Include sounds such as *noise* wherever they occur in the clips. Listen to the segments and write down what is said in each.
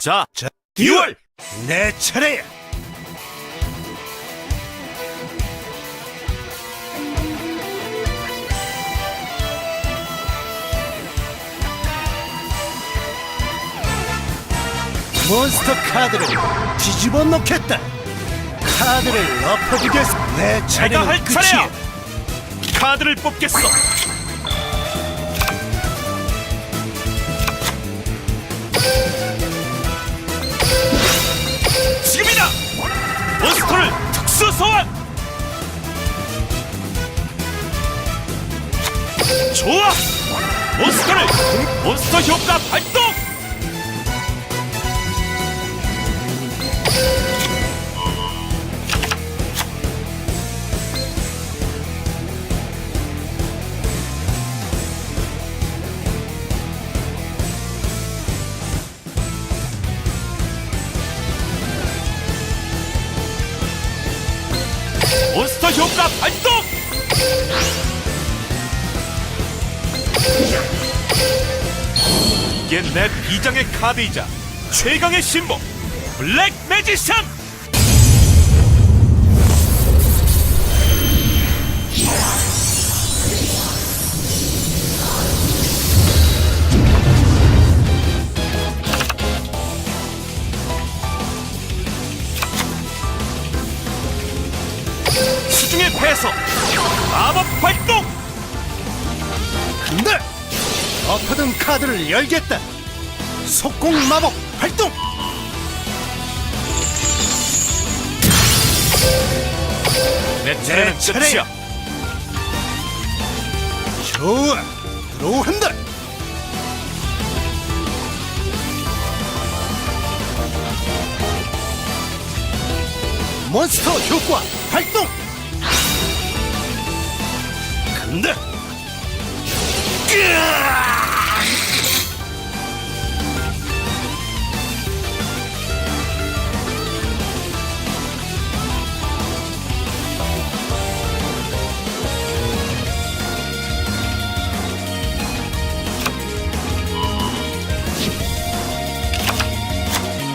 자, 자, 듀얼! 내 차례야. 몬스터 카드를 뒤집어 놓겠다. 카드를 엎어주겠어. 내 내가 차례는 할 끝이야. 차례야! 카드를 뽑겠어! 지금이다! 몬스터를 특수 소환! 좋아! 몬스터를 몬스터 효과 발동! 효과 발동! 이게 내 비장의 카드이자 최강의 신보 블랙 매지션! 수중의 패서 마법 발동! 근데 엎어둔 카드를 열겠다. 속공 마법 발동. 내 차례는 내 차례야. 끝이야 좋아. 들어온다. 몬스터 효과 발동. 간다. 으아!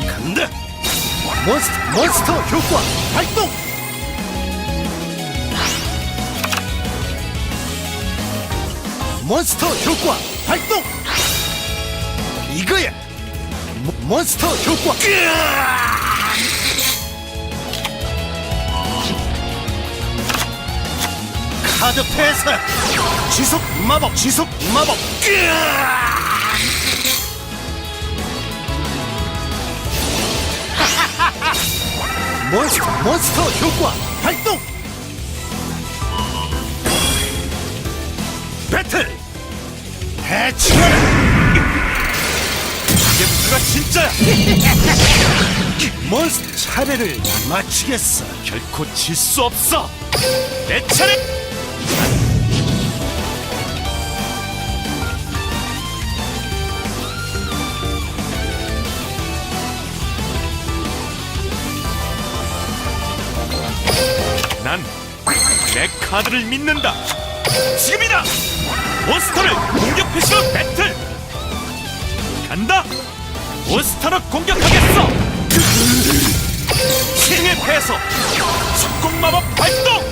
간다. 몬스터 몬스터 효과 발동. 몬스터 효과 발동. 이거야. 모- 몬스터 효과. 카드 패스. 지속 마법 지속 마법. *laughs* 몬스터 몬스터 효과 발동 해치워라 이게 누가 진짜야! 몬스터 차례를 마치겠어. 결코 질 수 없어. 내 차례! 난 내 카드를 믿는다. 지금이다 몬스터를 공격 패시로 배틀! 간다! 몬스터로 공격하겠어! 킹의 패서 속공 마법 발동!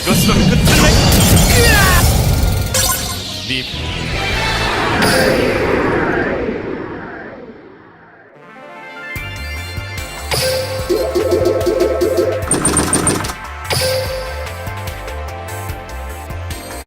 이것으로 끝을 내네